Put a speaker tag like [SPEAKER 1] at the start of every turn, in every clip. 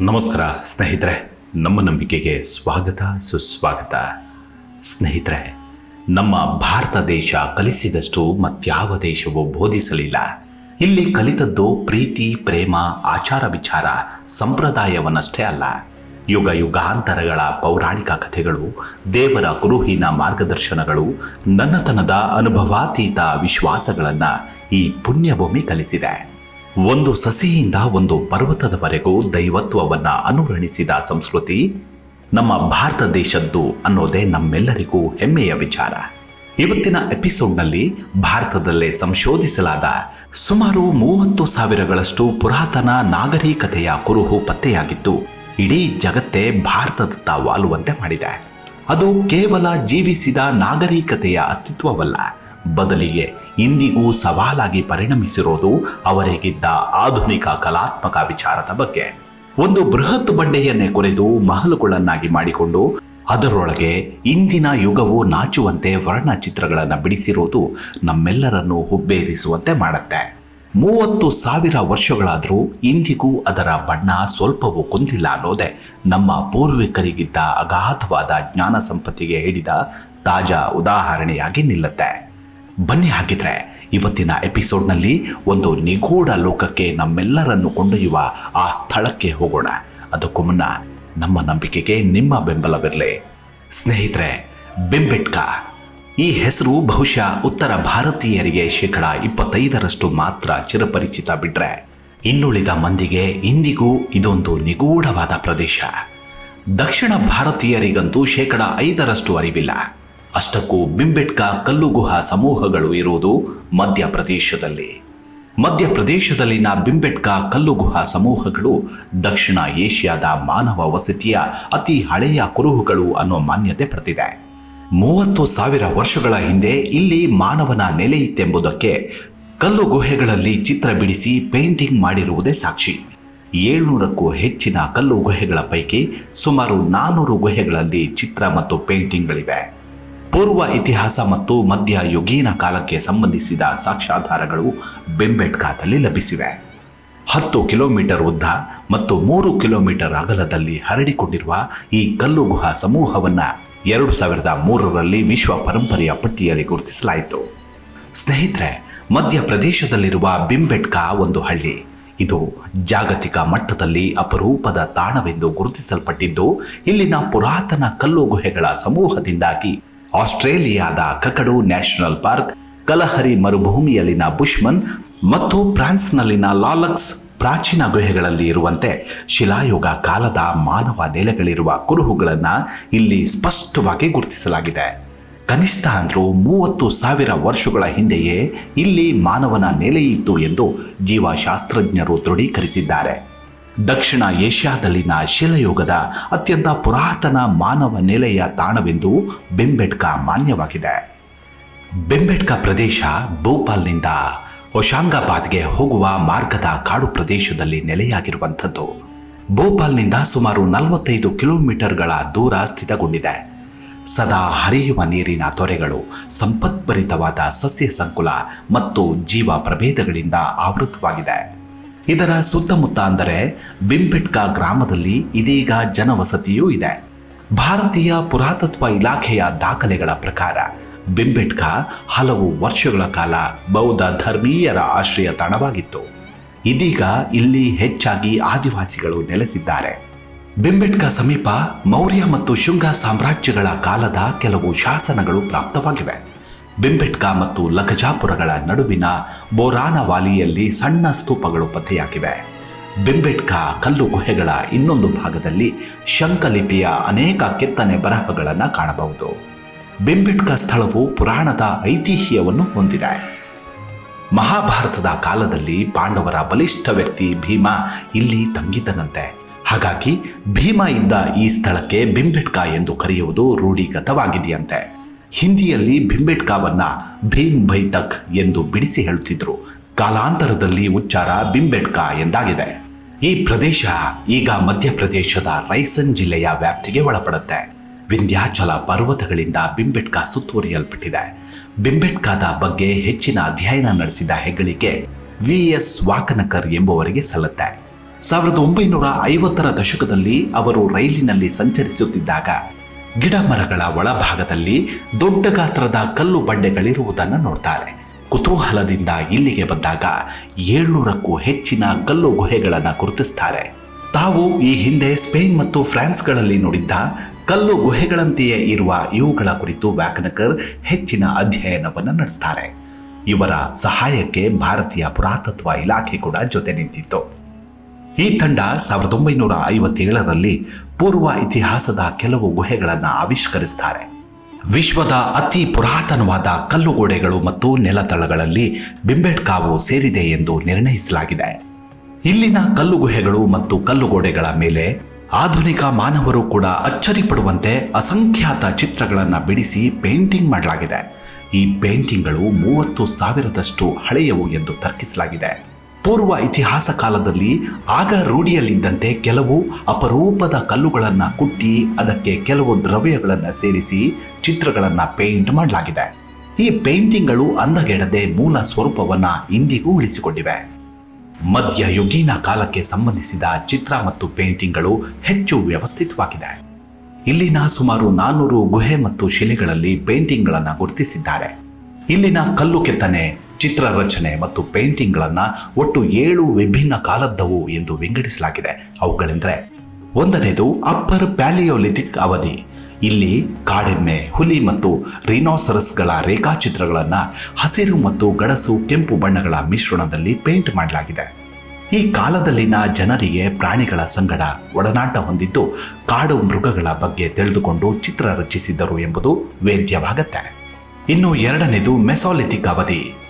[SPEAKER 1] ನಮಸ್ಕಾರ ಸ್ನೇಹಿತರೆ, ನಮ್ಮ ನಂಬಿಕೆಗೆ ಸ್ವಾಗತ, ಸುಸ್ವಾಗತ. ಸ್ನೇಹಿತರೆ, ನಮ್ಮ ಭಾರತ ದೇಶ ಕಲಿಸಿದಷ್ಟು ಮತ್ಯಾವ ದೇಶವೂ ಬೋಧಿಸಲಿಲ್ಲ. ಇಲ್ಲಿ ಕಲಿತದ್ದು ಪ್ರೀತಿ, ಪ್ರೇಮ, ಆಚಾರ ವಿಚಾರ, ಸಂಪ್ರದಾಯವನ್ನಷ್ಟೇ ಅಲ್ಲ. ಯುಗ ಯುಗಾಂತರಗಳ ಪೌರಾಣಿಕ ಕಥೆಗಳು, ದೇವರ ಕುರುಹಿನ ಮಾರ್ಗದರ್ಶನಗಳು, ನನ್ನತನದ ಅನುಭವಾತೀತ ವಿಶ್ವಾಸಗಳನ್ನು ಈ ಪುಣ್ಯಭೂಮಿ ಕಲಿಸಿದೆ. ಒಂದು ಸಸಿಯಿಂದ ಒಂದು ಪರ್ವತದವರೆಗೂ ದೈವತ್ವವನ್ನು ಅನುಗ್ರಹಿಸಿದ ಸಂಸ್ಕೃತಿ ನಮ್ಮ ಭಾರತ ದೇಶದ್ದು ಅನ್ನೋದೇ ನಮ್ಮೆಲ್ಲರಿಗೂ ಹೆಮ್ಮೆಯ ವಿಚಾರ. ಇವತ್ತಿನ ಎಪಿಸೋಡ್ನಲ್ಲಿ ಭಾರತದಲ್ಲೇ ಸಂಶೋಧಿಸಲಾದ ಸುಮಾರು ಮೂವತ್ತು ಸಾವಿರಗಳಷ್ಟು ಪುರಾತನ ನಾಗರಿಕತೆಯ ಕುರುಹು ಪತ್ತೆಯಾಗಿದ್ದು, ಇಡೀ ಜಗತ್ತೇ ಭಾರತದತ್ತ ವಾಲುವಂತೆ ಮಾಡಿದೆ. ಅದು ಕೇವಲ ಜೀವಿಸಿದ ನಾಗರಿಕತೆಯ ಅಸ್ತಿತ್ವವಲ್ಲ, ಬದಲಿಗೆ ಇಂದಿಗೂ ಸವಾಲಾಗಿ ಪರಿಣಮಿಸಿರೋದು ಅವರಿಗಿದ್ದ ಆಧುನಿಕ ಕಲಾತ್ಮಕ ವಿಚಾರದ ಬಗ್ಗೆ. ಒಂದು ಬೃಹತ್ ಬಂಡೆಯನ್ನೇ ಕೊರೆದು ಮಹಲುಗಳನ್ನಾಗಿ ಮಾಡಿಕೊಂಡು ಅದರೊಳಗೆ ಇಂದಿನ ಯುಗವು ನಾಚುವಂತೆ ವರ್ಣಚಿತ್ರಗಳನ್ನು ಬಿಡಿಸಿರೋದು ನಮ್ಮೆಲ್ಲರನ್ನು ಹುಬ್ಬೇರಿಸುವಂತೆ ಮಾಡುತ್ತೆ. ಮೂವತ್ತು ಸಾವಿರ ವರ್ಷಗಳಾದರೂ ಇಂದಿಗೂ ಅದರ ಬಣ್ಣ ಸ್ವಲ್ಪವೂ ಕುಂದಿಲ್ಲ ಅನ್ನೋದೇ ನಮ್ಮ ಪೂರ್ವಿಕರಿಗಿದ್ದ ಅಗಾಧವಾದ ಜ್ಞಾನ ಸಂಪತ್ತಿಗೆ ಹಿಡಿದ ತಾಜಾ ಉದಾಹರಣೆಯಾಗಿ ನಿಲ್ಲುತ್ತೆ. ಬನ್ನಿ ಹಾಗಿದ್ರೆ, ಇವತ್ತಿನ ಎಪಿಸೋಡ್ನಲ್ಲಿ ಒಂದು ನಿಗೂಢ ಲೋಕಕ್ಕೆ ನಮ್ಮೆಲ್ಲರನ್ನು ಕೊಂಡೊಯ್ಯುವ ಆ ಸ್ಥಳಕ್ಕೆ ಹೋಗೋಣ. ಅದಕ್ಕೂ ಮುನ್ನ ನಮ್ಮ ನಂಬಿಕೆಗೆ ನಿಮ್ಮ ಬೆಂಬಲವಿರಲಿ. ಸ್ನೇಹಿತರೆ, ಬಿಂಬೆಟ್ಕ. ಈ ಹೆಸರು ಬಹುಶಃ ಉತ್ತರ ಭಾರತೀಯರಿಗೆ ಶೇಕಡ ಇಪ್ಪತ್ತೈದರಷ್ಟು ಮಾತ್ರ ಚಿರಪರಿಚಿತ ಬಿಟ್ರೆ, ಇನ್ನುಳಿದ ಮಂದಿಗೆ ಇಂದಿಗೂ ಇದೊಂದು ನಿಗೂಢವಾದ ಪ್ರದೇಶ. ದಕ್ಷಿಣ ಭಾರತೀಯರಿಗಂತೂ ಶೇಕಡ ಐದರಷ್ಟು ಅರಿವಿಲ್ಲ. ಅಷ್ಟಕ್ಕೂ ಬಿಂಬೆಟ್ಕ ಕಲ್ಲುಗುಹಾ ಸಮೂಹಗಳು ಇರುವುದು ಮಧ್ಯಪ್ರದೇಶದಲ್ಲಿ. ಮಧ್ಯಪ್ರದೇಶದಲ್ಲಿನ ಬಿಂಬೆಟ್ಕ ಕಲ್ಲುಗುಹಾ ಸಮೂಹಗಳು ದಕ್ಷಿಣ ಏಷ್ಯಾದ ಮಾನವ ವಸತಿಯ ಅತಿ ಹಳೆಯ ಕುರುಹುಗಳು ಅನ್ನೋ ಮಾನ್ಯತೆ ಪಡೆದಿದೆ. ಮೂವತ್ತು ಸಾವಿರ ವರ್ಷಗಳ ಹಿಂದೆ ಇಲ್ಲಿ ಮಾನವನ ನೆಲೆಯಿತ್ತೆಂಬುದಕ್ಕೆ ಕಲ್ಲು ಗುಹೆಗಳಲ್ಲಿ ಚಿತ್ರ ಬಿಡಿಸಿ ಪೇಂಟಿಂಗ್ ಮಾಡಿರುವುದೇ ಸಾಕ್ಷಿ. ಏಳ್ನೂರಕ್ಕೂ ಹೆಚ್ಚಿನ ಕಲ್ಲು ಗುಹೆಗಳ ಪೈಕಿ ಸುಮಾರು ನಾನ್ನೂರು ಗುಹೆಗಳಲ್ಲಿ ಚಿತ್ರ ಮತ್ತು ಪೇಂಟಿಂಗ್ಗಳಿವೆ. ಪೂರ್ವ ಇತಿಹಾಸ ಮತ್ತು ಮಧ್ಯ ಯುಗೀನ ಕಾಲಕ್ಕೆ ಸಂಬಂಧಿಸಿದ ಸಾಕ್ಷ್ಯಾಧಾರಗಳು ಬೆಂಬೆಟ್ಕಾದಲ್ಲಿ ಲಭಿಸಿವೆ. ಹತ್ತು ಕಿಲೋಮೀಟರ್ ಉದ್ದ ಮತ್ತು ಮೂರು ಕಿಲೋಮೀಟರ್ ಅಗಲದಲ್ಲಿ ಹರಡಿಕೊಂಡಿರುವ ಈ ಕಲ್ಲು ಗುಹಾ ಸಮೂಹವನ್ನು ಎರಡು ಸಾವಿರದ ಮೂರರಲ್ಲಿ ವಿಶ್ವ ಪರಂಪರೆಯ ಪಟ್ಟಿಯಲ್ಲಿ ಗುರುತಿಸಲಾಯಿತು. ಸ್ನೇಹಿತರೆ, ಮಧ್ಯಪ್ರದೇಶದಲ್ಲಿರುವ ಬಿಂಬೆಟ್ಕಾ ಒಂದು ಹಳ್ಳಿ. ಇದು ಜಾಗತಿಕ ಮಟ್ಟದಲ್ಲಿ ಅಪರೂಪದ ತಾಣವೆಂದು ಗುರುತಿಸಲ್ಪಟ್ಟಿದ್ದು, ಇಲ್ಲಿನ ಪುರಾತನ ಕಲ್ಲು ಗುಹೆಗಳ ಸಮೂಹದಿಂದಾಗಿ ಆಸ್ಟ್ರೇಲಿಯಾದ ಕಕಡು ನ್ಯಾಷನಲ್ ಪಾರ್ಕ್, ಕಲಹರಿ ಮರುಭೂಮಿಯಲ್ಲಿನ ಬುಷ್ಮನ್ ಮತ್ತು ಫ್ರಾನ್ಸ್ನಲ್ಲಿನ ಲಾಲಕ್ಸ್ ಪ್ರಾಚೀನ ಗುಹೆಗಳಲ್ಲಿ ಇರುವಂತೆ ಶಿಲಾಯುಗ ಕಾಲದ ಮಾನವ ನೆಲೆಗಳಿರುವ ಕುರುಹುಗಳನ್ನು ಇಲ್ಲಿ ಸ್ಪಷ್ಟವಾಗಿ ಗುರುತಿಸಲಾಗಿದೆ. ಕನಿಷ್ಠ ಅಂದರೂ ಮೂವತ್ತು ಸಾವಿರ ವರ್ಷಗಳ ಹಿಂದೆಯೇ ಇಲ್ಲಿ ಮಾನವನ ನೆಲೆಯಿತ್ತು ಎಂದು ಜೀವಶಾಸ್ತ್ರಜ್ಞರು ದೃಢೀಕರಿಸಿದ್ದಾರೆ. ದಕ್ಷಿಣ ಏಷ್ಯಾದಲ್ಲಿನ ಶಿಲಯುಗದ ಅತ್ಯಂತ ಪುರಾತನ ಮಾನವ ನೆಲೆಯ ತಾಣವೆಂದು ಬೆಂಬೆಟ್ಕ ಮಾನ್ಯವಾಗಿದೆ. ಬೆಂಬೆಟ್ಕ ಪ್ರದೇಶ ಭೋಪಾಲ್ನಿಂದ ಹೊಶಾಂಗಾಬಾದ್ಗೆ ಹೋಗುವ ಮಾರ್ಗದ ಕಾಡು ಪ್ರದೇಶದಲ್ಲಿ ನೆಲೆಯಾಗಿರುವಂಥದ್ದು. ಭೋಪಾಲ್ನಿಂದ ಸುಮಾರು ನಲವತ್ತೈದು ಕಿಲೋಮೀಟರ್ಗಳ ದೂರ ಸ್ಥಿತಗೊಂಡಿದೆ. ಸದಾ ಹರಿಯುವ ನೀರಿನ ತೊರೆಗಳು ಸಂಪತ್ಭರಿತವಾದ ಸಸ್ಯ ಸಂಕುಲ ಮತ್ತು ಜೀವ ಪ್ರಭೇದಗಳಿಂದ ಆವೃತವಾಗಿದೆ. ಇದರ ಸುತ್ತಮುತ್ತ ಅಂದರೆ ಬಿಂಬೆಟ್ಕ ಗ್ರಾಮದಲ್ಲಿ ಇದೀಗ ಜನವಸತಿಯೂ ಇದೆ. ಭಾರತೀಯ ಪುರಾತತ್ವ ಇಲಾಖೆಯ ದಾಖಲೆಗಳ ಪ್ರಕಾರ ಬಿಂಬೆಟ್ಕ ಹಲವು ವರ್ಷಗಳ ಕಾಲ ಬೌದ್ಧ ಧರ್ಮೀಯರ ಆಶ್ರಯ ತಾಣವಾಗಿತ್ತು. ಇದೀಗ ಇಲ್ಲಿ ಹೆಚ್ಚಾಗಿ ಆದಿವಾಸಿಗಳು ನೆಲೆಸಿದ್ದಾರೆ. ಬಿಂಬೆಟ್ಕ ಸಮೀಪ ಮೌರ್ಯ ಮತ್ತು ಶುಂಗ ಸಾಮ್ರಾಜ್ಯಗಳ ಕಾಲದ ಕೆಲವು ಶಾಸನಗಳು ಪ್ರಾಪ್ತವಾಗಿವೆ. ಬಿಂಬೆಟ್ಕ ಮತ್ತು ಲಖಜಾಪುರಗಳ ನಡುವಿನ ಬೋರಾನ ವಾಲಿಯಲ್ಲಿ ಸಣ್ಣ ಸ್ತೂಪಗಳು ಪತ್ತೆಯಾಗಿವೆ. ಬಿಂಬೆಟ್ಕ ಕಲ್ಲು ಗುಹೆಗಳ ಇನ್ನೊಂದು ಭಾಗದಲ್ಲಿ ಶಂಕಲಿಪಿಯ ಅನೇಕ ಕೆತ್ತನೆ ಬರಹಗಳನ್ನು ಕಾಣಬಹುದು. ಬಿಂಬೆಟ್ಕ ಸ್ಥಳವು ಪುರಾಣದ ಐತಿಹ್ಯವನ್ನು ಹೊಂದಿದೆ. ಮಹಾಭಾರತದ ಕಾಲದಲ್ಲಿ ಪಾಂಡವರ ಬಲಿಷ್ಠ ವ್ಯಕ್ತಿ ಭೀಮ ಇಲ್ಲಿ ತಂಗಿದ್ದನಂತೆ ಹಾಗಾಗಿ ಭೀಮ ಇದ್ದ ಈ ಸ್ಥಳಕ್ಕೆ ಬಿಂಬೆಟ್ಕ ಎಂದು ಕರೆಯುವುದು ರೂಢಿಗತವಾಗಿದೆಯಂತೆ. ಹಿಂದಿಯಲ್ಲಿ ಬಿಂಬೆಟ್ಕಾವನ್ನ ಭೀಮ್ ಬೈಠಕ್ ಎಂದು ಬಿಡಿಸಿ ಹೇಳುತ್ತಿದ್ದರು ಕಾಲಾಂತರದಲ್ಲಿ ಉಚ್ಚಾರ ಬಿಂಬೆಟ್ಕ ಎಂದಾಗಿದೆ. ಈ ಪ್ರದೇಶ ಈಗ ಮಧ್ಯಪ್ರದೇಶದ ರೈಸನ್ ಜಿಲ್ಲೆಯ ವ್ಯಾಪ್ತಿಗೆ ಒಳಪಡುತ್ತೆ. ವಿಂಧ್ಯಾಚಲ ಪರ್ವತಗಳಿಂದ ಬಿಂಬೆಟ್ಕಾ ಸುತ್ತುವರಿಯಲ್ಪಟ್ಟಿದೆ. ಬಿಂಬೆಟ್ಕಾದ ಬಗ್ಗೆ ಹೆಚ್ಚಿನ ಅಧ್ಯಯನ ನಡೆಸಿದ ಹೆಗ್ಗಳಿಕೆ ವಿ ಎಸ್ ವಾಕನಕರ್ ಎಂಬುವರಿಗೆ ಸಲ್ಲುತ್ತೆ. ಸಾವಿರದ ಒಂಬೈನೂರ ಐವತ್ತರ ದಶಕದಲ್ಲಿ ಅವರು ರೈಲಿನಲ್ಲಿ ಸಂಚರಿಸುತ್ತಿದ್ದಾಗ ಗಿಡ ಮರಗಳ ಒಳಭಾಗದಲ್ಲಿ ದೊಡ್ಡ ಗಾತ್ರದ ಕಲ್ಲು ಬಂಡೆಗಳಿರುವುದನ್ನು ನೋಡ್ತಾರೆ. ಕುತೂಹಲದಿಂದ ಇಲ್ಲಿಗೆ ಬಂದಾಗ ಏಳ್ನೂರಕ್ಕೂ ಹೆಚ್ಚಿನ ಕಲ್ಲು ಗುಹೆಗಳನ್ನು ಗುರುತಿಸ್ತಾರೆ. ತಾವು ಈ ಹಿಂದೆ ಸ್ಪೇನ್ ಮತ್ತು ಫ್ರಾನ್ಸ್ಗಳಲ್ಲಿ ನೋಡಿದ್ದ ಕಲ್ಲು ಗುಹೆಗಳಂತೆಯೇ ಇರುವ ಇವುಗಳ ಕುರಿತು ವ್ಯಾಕನಕರ್ ಹೆಚ್ಚಿನ ಅಧ್ಯಯನವನ್ನು ನಡೆಸ್ತಾರೆ. ಇವರ ಸಹಾಯಕ್ಕೆ ಭಾರತೀಯ ಪುರಾತತ್ವ ಇಲಾಖೆ ಕೂಡ ಜೊತೆ ನಿಂತಿತ್ತು. ಈ ತಂಡ ಸಾವಿರದ ಒಂಬೈನೂರ ಐವತ್ತೇಳರಲ್ಲಿ ಪೂರ್ವ ಇತಿಹಾಸದ ಕೆಲವು ಗುಹೆಗಳನ್ನು ಆವಿಷ್ಕರಿಸ್ತಾರೆ. ವಿಶ್ವದ ಅತಿ ಪುರಾತನವಾದ ಕಲ್ಲುಗೋಡೆಗಳು ಮತ್ತು ನೆಲತಳಗಳಲ್ಲಿ ಬಿಂಬೆಟ್ಕಾವು ಸೇರಿದೆ ಎಂದು ನಿರ್ಣಯಿಸಲಾಗಿದೆ. ಇಲ್ಲಿನ ಕಲ್ಲು ಗುಹೆಗಳು ಮತ್ತು ಕಲ್ಲುಗೋಡೆಗಳ ಮೇಲೆ ಆಧುನಿಕ ಮಾನವರು ಕೂಡ ಅಚ್ಚರಿ ಪಡುವಂತೆ ಅಸಂಖ್ಯಾತ ಚಿತ್ರಗಳನ್ನು ಬಿಡಿಸಿ ಪೇಂಟಿಂಗ್ ಮಾಡಲಾಗಿದೆ. ಈ ಪೇಂಟಿಂಗ್ಗಳು ಮೂವತ್ತು ಸಾವಿರದಷ್ಟು ಹಳೆಯವು ಎಂದು ತರ್ಕಿಸಲಾಗಿದೆ. ಪೂರ್ವ ಇತಿಹಾಸ ಕಾಲದಲ್ಲಿ ಆಗ ರೂಢಿಯಲ್ಲಿದ್ದಂತೆ ಕೆಲವು ಅಪರೂಪದ ಕಲ್ಲುಗಳನ್ನು ಕುಟ್ಟಿ ಅದಕ್ಕೆ ಕೆಲವು ದ್ರವ್ಯಗಳನ್ನು ಸೇರಿಸಿ ಚಿತ್ರಗಳನ್ನು ಪೇಂಟ್ ಮಾಡಲಾಗಿದೆ. ಈ ಪೇಂಟಿಂಗ್ಗಳು ಅಂದಗೆಡದೆ ಮೂಲ ಸ್ವರೂಪವನ್ನು ಇಂದಿಗೂ ಉಳಿಸಿಕೊಂಡಿವೆ. ಮಧ್ಯಯುಗೀನ ಕಾಲಕ್ಕೆ ಸಂಬಂಧಿಸಿದ ಚಿತ್ರ ಮತ್ತು ಪೇಂಟಿಂಗ್ಗಳು ಹೆಚ್ಚು ವ್ಯವಸ್ಥಿತವಾಗಿದೆ. ಇಲ್ಲಿನ ಸುಮಾರು ನಾನ್ನೂರು ಗುಹೆ ಮತ್ತು ಶಿಲೆಗಳಲ್ಲಿ ಪೇಂಟಿಂಗ್ಗಳನ್ನು ಗುರುತಿಸಿದ್ದಾರೆ. ಇಲ್ಲಿನ ಕಲ್ಲು ಕೆತ್ತನೆ ಚಿತ್ರ ರಚನೆ ಮತ್ತು ಪೇಂಟಿಂಗ್ಗಳನ್ನು ಒಟ್ಟು ಏಳು ವಿಭಿನ್ನ ಕಾಲದ್ದವು ಎಂದು ವಿಂಗಡಿಸಲಾಗಿದೆ. ಅವುಗಳೆಂದರೆ, ಒಂದನೇದು ಅಪ್ಪರ್ ಪ್ಯಾಲಿಯೋಲಿಥಿಕ್ ಅವಧಿ. ಇಲ್ಲಿ ಕಾಡೆಮ್ಮೆ, ಹುಲಿ ಮತ್ತು ರಿನೋಸರಸ್ಗಳ ರೇಖಾಚಿತ್ರಗಳನ್ನು ಹಸಿರು ಮತ್ತು ಗಡಸು ಕೆಂಪು ಬಣ್ಣಗಳ ಮಿಶ್ರಣದಲ್ಲಿ ಪೇಂಟ್ ಮಾಡಲಾಗಿದೆ. ಈ ಕಾಲದಲ್ಲಿನ ಜನರಿಗೆ ಪ್ರಾಣಿಗಳ ಸಂಗಡ ಒಡನಾಟ ಹೊಂದಿದ್ದು ಕಾಡು ಮೃಗಗಳ ಬಗ್ಗೆ ತಿಳಿದುಕೊಂಡು ಚಿತ್ರ ರಚಿಸಿದ್ದರು ಎಂಬುದು ವೇದ್ಯವಾಗತ್ತೆ. ಇನ್ನು ಎರಡನೇದು ಮೆಸೋಲಿಥಿಕ್ ಅವಧಿ.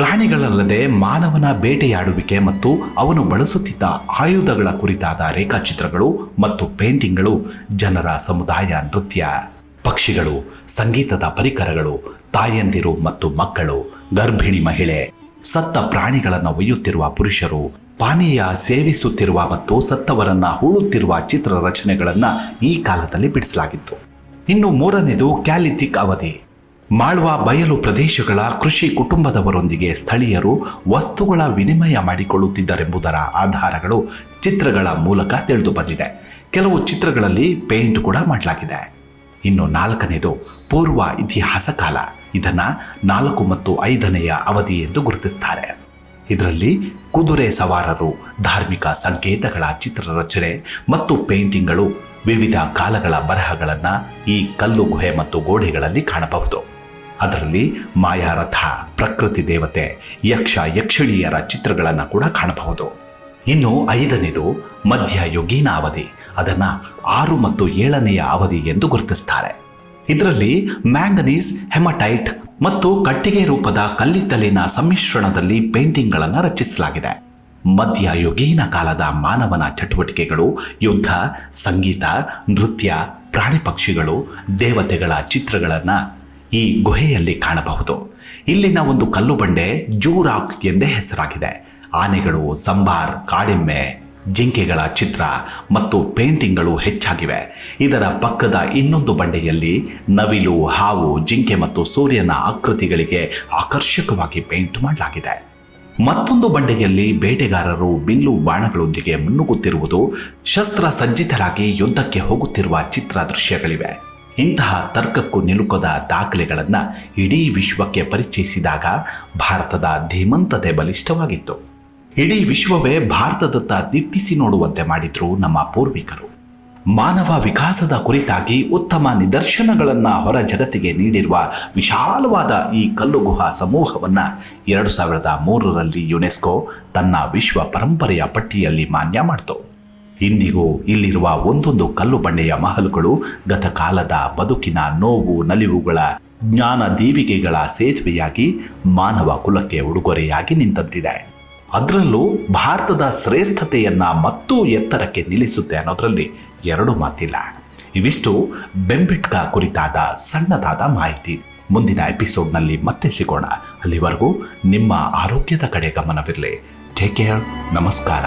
[SPEAKER 1] ಪ್ರಾಣಿಗಳಲ್ಲದೆ ಮಾನವನ ಬೇಟೆಯಾಡುವಿಕೆ ಮತ್ತು ಅವನು ಬಳಸುತ್ತಿದ್ದ ಆಯುಧಗಳ ಕುರಿತಾದ ರೇಖಾಚಿತ್ರಗಳು ಮತ್ತು ಪೇಂಟಿಂಗ್ಗಳು ಜನರ ಸಮುದಾಯ ನೃತ್ಯ. ಪಕ್ಷಿಗಳು, ಸಂಗೀತದ ಪರಿಕರಗಳು, ತಾಯಂದಿರು ಮತ್ತು ಮಕ್ಕಳು, ಗರ್ಭಿಣಿ ಮಹಿಳೆ, ಸತ್ತ ಪ್ರಾಣಿಗಳನ್ನು ಒಯ್ಯುತ್ತಿರುವ ಪುರುಷರು, ಪಾನೀಯ ಸೇವಿಸುತ್ತಿರುವ ಮತ್ತು ಸತ್ತವರನ್ನ ಹೂಳುತ್ತಿರುವ ಚಿತ್ರ ರಚನೆಗಳನ್ನು ಈ ಕಾಲದಲ್ಲಿ ಬಿಡಿಸಲಾಗಿತ್ತು. ಇನ್ನು ಮೂರನೇದು ಕ್ಯಾಲಿಥಿಕ್ ಅವಧಿ. ಮಾಳ್ವ ಬಯಲು ಪ್ರದೇಶಗಳ ಕೃಷಿ ಕುಟುಂಬದವರೊಂದಿಗೆ ಸ್ಥಳೀಯರು ವಸ್ತುಗಳ ವಿನಿಮಯ ಮಾಡಿಕೊಳ್ಳುತ್ತಿದ್ದರೆಂಬುದರ ಆಧಾರಗಳು ಚಿತ್ರಗಳ ಮೂಲಕ ತಿಳಿದು ಬಂದಿದೆ ಕೆಲವು ಚಿತ್ರಗಳಲ್ಲಿ ಪೇಂಟ್ ಕೂಡ ಮಾಡಲಾಗಿದೆ. ಇನ್ನು ನಾಲ್ಕನೇದು ಪೂರ್ವ ಇತಿಹಾಸ ಕಾಲ. ಇದನ್ನು ನಾಲ್ಕು ಮತ್ತು ಐದನೆಯ ಅವಧಿ ಎಂದು ಗುರುತಿಸ್ತಾರೆ. ಇದರಲ್ಲಿ ಕುದುರೆ ಸವಾರರು, ಧಾರ್ಮಿಕ ಸಂಕೇತಗಳ ಚಿತ್ರರಚನೆ ಮತ್ತು ಪೇಂಟಿಂಗ್ಗಳು ವಿವಿಧ ಕಾಲಗಳ ಬರಹಗಳನ್ನು ಈ ಕಲ್ಲು ಗುಹೆ ಮತ್ತು ಗೋಡೆಗಳಲ್ಲಿ ಕಾಣಬಹುದು. ಅದರಲ್ಲಿ ಮಾಯಾರಥ, ಪ್ರಕೃತಿ ದೇವತೆ, ಯಕ್ಷ, ಯಕ್ಷಿಣಿಯರ ಚಿತ್ರಗಳನ್ನು ಕೂಡ ಕಾಣಬಹುದು. ಇನ್ನು ಐದನೇದು ಮಧ್ಯಯುಗೀನ ಅವಧಿ ಅದನ್ನು ಆರು ಮತ್ತು ಏಳನೆಯ ಅವಧಿ ಎಂದು ಗುರುತಿಸ್ತಾರೆ. ಇದರಲ್ಲಿ ಮ್ಯಾಂಗನೀಸ್, ಹೆಮಟೈಟ್ ಮತ್ತು ಕಟ್ಟಿಗೆ ರೂಪದ ಕಲ್ಲಿದ್ದಲಿನ ಸಮ್ಮಿಶ್ರಣದಲ್ಲಿ ಪೇಂಟಿಂಗ್ಗಳನ್ನು ರಚಿಸಲಾಗಿದೆ. ಮಧ್ಯಯುಗೀನ ಕಾಲದ ಮಾನವನ ಚಟುವಟಿಕೆಗಳು, ಯುದ್ಧ, ಸಂಗೀತ, ನೃತ್ಯ, ಪ್ರಾಣಿ ಪಕ್ಷಿಗಳು, ದೇವತೆಗಳ ಚಿತ್ರಗಳನ್ನು ಈ ಗುಹೆಯಲ್ಲಿ ಕಾಣಬಹುದು. ಇಲ್ಲಿನ ಒಂದು ಕಲ್ಲು ಬಂಡೆ ಜೂರಾಕ್ ಎಂದೇ ಹೆಸರಾಗಿದೆ. ಆನೆಗಳು, ಸಂಬಾರ್, ಕಾಡೆಮ್ಮೆ, ಜಿಂಕೆಗಳ ಚಿತ್ರ ಮತ್ತು ಪೇಂಟಿಂಗ್ಗಳು ಹೆಚ್ಚಾಗಿವೆ. ಇದರ ಪಕ್ಕದ ಇನ್ನೊಂದು ಬಂಡೆಯಲ್ಲಿ ನವಿಲು, ಹಾವು, ಜಿಂಕೆ ಮತ್ತು ಸೂರ್ಯನ ಆಕೃತಿಗಳಿಗೆ ಆಕರ್ಷಕವಾಗಿ ಪೇಂಟ್ ಮಾಡಲಾಗಿದೆ. ಮತ್ತೊಂದು ಬಂಡೆಯಲ್ಲಿ ಬೇಟೆಗಾರರು ಬಿಲ್ಲು ಬಾಣಗಳೊಂದಿಗೆ ಮುನ್ನುಗ್ಗುತ್ತಿರುವುದು ಶಸ್ತ್ರ ಸಜ್ಜಿತರಾಗಿ ಯುದ್ಧಕ್ಕೆ ಹೋಗುತ್ತಿರುವ ಚಿತ್ರ ದೃಶ್ಯಗಳಿವೆ. ಇಂತಹ ತರ್ಕಕ್ಕೂ ನಿಲುಕದ ದಾಖಲೆಗಳನ್ನು ಇಡೀ ವಿಶ್ವಕ್ಕೆ ಪರಿಚಯಿಸಿದಾಗ ಭಾರತದ ಧೀಮಂತತೆ ಬಲಿಷ್ಠವಾಗಿತ್ತು. ಇಡೀ ವಿಶ್ವವೇ ಭಾರತದತ್ತ ದಿಟ್ಟಿಸಿ ನೋಡುವಂತೆ ಮಾಡಿದ್ರು ನಮ್ಮ ಪೂರ್ವಿಕರು. ಮಾನವ ವಿಕಾಸದ ಕುರಿತಾಗಿ ಉತ್ತಮ ನಿದರ್ಶನಗಳನ್ನು ಹೊರ ಜಗತ್ತಿಗೆ ನೀಡಿರುವ ವಿಶಾಲವಾದ ಈ ಕಲ್ಲುಗುಹಾ ಸಮೂಹವನ್ನು ಎರಡು ಸಾವಿರದ ಮೂರರಲ್ಲಿ ಯುನೆಸ್ಕೋ ತನ್ನ ವಿಶ್ವ ಪರಂಪರೆಯ ಪಟ್ಟಿಯಲ್ಲಿ ಮಾನ್ಯ ಮಾಡಿತು. ಇಂದಿಗೂ ಇಲ್ಲಿರುವ ಒಂದೊಂದು ಕಲ್ಲು ಬಂಡೆಯ ಮಹಲುಗಳು ಗತಕಾಲದ ಬದುಕಿನ ನೋವು ನಲಿವುಗಳ ಜ್ಞಾನ ದೀವಿಗೆಗಳ ಸೇತುವೆಯಾಗಿ ಮಾನವ ಕುಲಕ್ಕೆ ಉಡುಗೊರೆಯಾಗಿ ನಿಂತಂತಿದೆ. ಅದರಲ್ಲೂ ಭಾರತದ ಶ್ರೇಷ್ಠತೆಯನ್ನ ಮತ್ತೂ ಎತ್ತರಕ್ಕೆ ನಿಲ್ಲಿಸುತ್ತೆ ಅನ್ನೋದರಲ್ಲಿ ಎರಡು ಮಾತಿಲ್ಲ. ಇವಿಷ್ಟು ಬೆಂಬಿಟ್ಕ ಕುರಿತಾದ ಸಣ್ಣದಾದ ಮಾಹಿತಿ. ಮುಂದಿನ ಎಪಿಸೋಡ್ನಲ್ಲಿ ಮತ್ತೆ ಸಿಗೋಣ. ಅಲ್ಲಿವರೆಗೂ ನಿಮ್ಮ ಆರೋಗ್ಯದ ಕಡೆ ಗಮನವಿರಲಿ. ಟೇಕ್ ಕೇರ್ ನಮಸ್ಕಾರ.